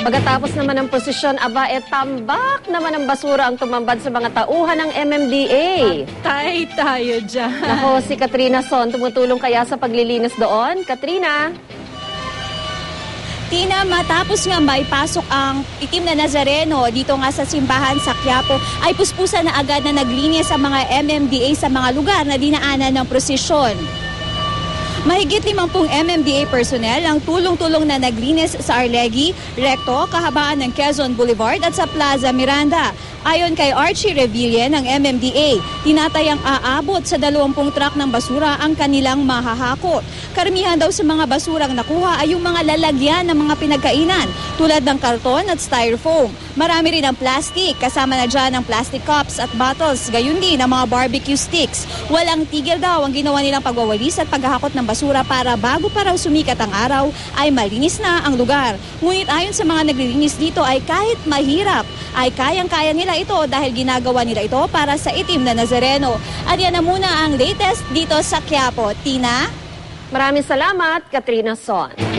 Pagkatapos naman ng posisyon, aba, e tambak naman ang basura ang tumambad sa mga tauhan ng MMDA. Tay tayo dyan. Nako, si Katrina Son, tumutulong kaya sa paglilinis doon? Katrina? Tina, matapos nga maipasok ang itim na Nazareno dito nga sa simbahan sa Quiapo, ay puspusan na agad na naglinis ang mga MMDA sa mga lugar na dinaanan ng prosesyon. Mahigit 50 MMDA personnel ang tulong-tulong na naglinis sa Arlegui, Recto, kahabaan ng Quezon Boulevard at sa Plaza Miranda. Ayon kay Archie Revilla ng MMDA, tinatayang aabot sa 20 truck ng basura ang kanilang mahahakot. Karamihan daw sa mga basurang nakuha ay yung mga lalagyan ng mga pinagkainan tulad ng karton at styrofoam. Marami rin ang plastic, kasama na dyan ang plastic cups at bottles, gayon din ang mga barbecue sticks. Walang tigil daw ang ginawa nilang pagwawalis at paghahakot ng basura para bago pa raw sumikat ang araw ay malinis na ang lugar. Ngunit ayon sa mga naglilinis dito ay kahit mahirap ay kayang-kaya nila ito dahil ginagawa nila ito para sa itim na Nazareno. At yan na muna ang latest dito sa Quiapo. Tina? Maraming salamat, Katrina Son.